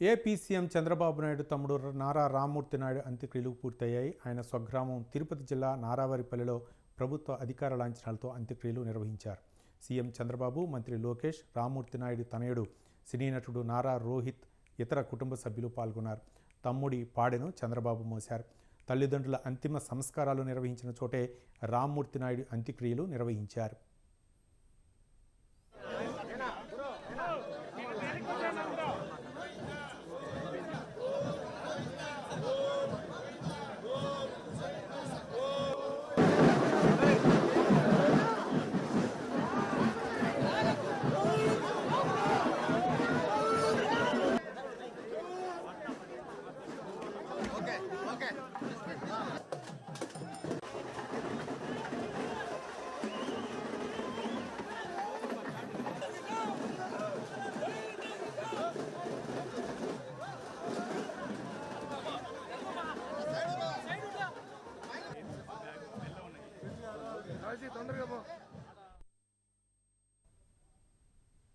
AP CM Chandrababu Naidu తమ్ముడు నారా రామ్మూర్తి నాయుడు అంత్యక్రియలు పూర్తయ్యాయి. ఆయన స్వగ్రామం తిరుపతి జిల్లా నారావారిపల్లిలో ప్రభుత్వ అధికార లాంఛనాలతో అంత్యక్రియలు నిర్వహించారు. సీఎం చంద్రబాబు మంత్రి లోకేష్ రామ్మూర్తి నాయుడు తనయుడు సినీ నటుడు నారా రోహిత్ ఇతర కుటుంబ సభ్యులు పాల్గొన్నారు. తమ్ముడి పాడెను చంద్రబాబు మోశారు. తల్లిదండ్రుల అంతిమ సంస్కారాలు నిర్వహించిన చోటే రామ్మూర్తి నాయుడు అంత్యక్రియలు నిర్వహించారు. రాజీ తొందరగా పో